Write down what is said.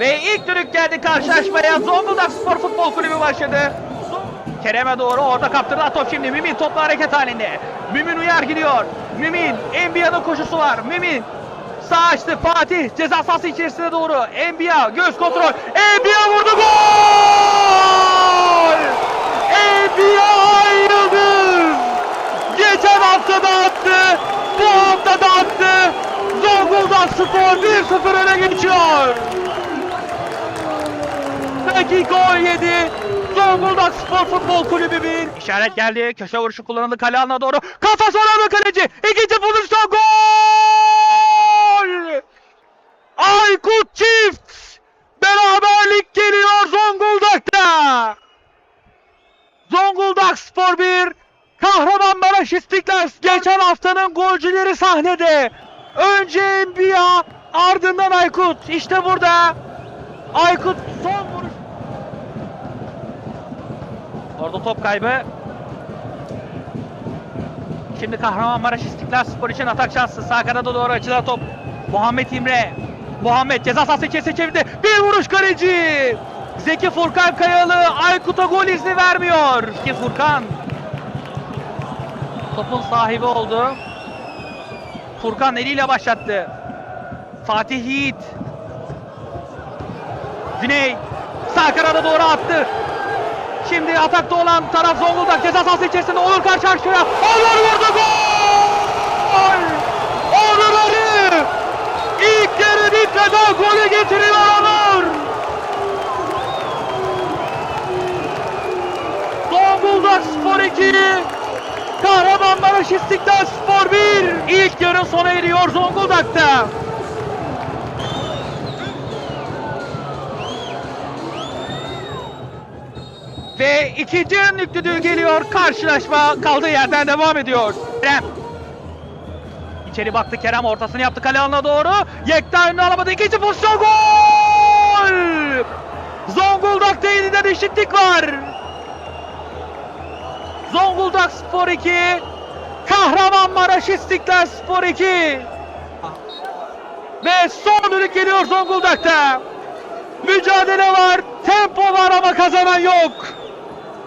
Ve ilk dönük geldi karşılaşmaya. Zonguldak Spor Futbol Kulübü başladı. Kerem'e doğru orada kaptırdı top şimdi. Mümin topla hareket halinde. Mümin Uyar gidiyor. Mümin. Enbia'nın koşusu var. Mümin. Sağ açtı Fatih. Ceza sahası içerisine doğru. Enbiya göz kontrol. Enbiya vurdu gol! Enbiya Yıldız! Geçen hafta da attı. Bu hafta da attı. Zonguldak Spor 1-0 öne geçiyor. Dakika 17. Zonguldak Spor Futbol Kulübü 1. İşaret geldi. Köşe vuruşu kullanıldı kale alanına doğru. Kafa sonra kaleci. İkinci pozisyon gol! Aykut çift. Beraberlik geliyor Zonguldak'ta. Zonguldak Spor 1. Kahramanmaraş İstiklal geçen haftanın golcüleri sahnede. Önce Enbiya ardından Aykut. İşte burada. Aykut son vuruş. Orada top kaybı. Şimdi Kahramanmaraş İstiklal Spor için atak şansı. Sağ kanada doğru açılan top. Muhammed İmre. Muhammed ceza sahası içerisine çevirdi. Bir vuruş kaleci. Zeki Furkan Kayalı Aykut'a gol izni vermiyor. Zeki Furkan. Topun sahibi oldu. Furkan eliyle başlattı. Fatih Yiğit. Güney. Sağ kanada doğru attı. Şimdi atakta olan taraf Zonguldak ceza sahası içerisinde Onur karşı karşıya. Onur vurdu gol! Onur Ali! İlk yarı bitmeden golü getiriyor Onur! Zonguldak Spor 2, Kahramanmaraş İstiklal Spor 1. İlk yarı sona eriyor Zonguldak'ta. Ve ikinci yarının düdüğü geliyor. Karşılaşma kaldığı yerden devam ediyor. Kerem. İçeri baktı Kerem ortasını yaptı kale alanına doğru. Yekta önüne alamadı. İkinci pozisyon gol! Zonguldak'ta yeniden eşitlik var. Zonguldak Spor 2, Kahramanmaraş İstiklal Spor 2. Ve son düdük geliyor Zonguldak'ta. Mücadele var, tempo var ama kazanan yok.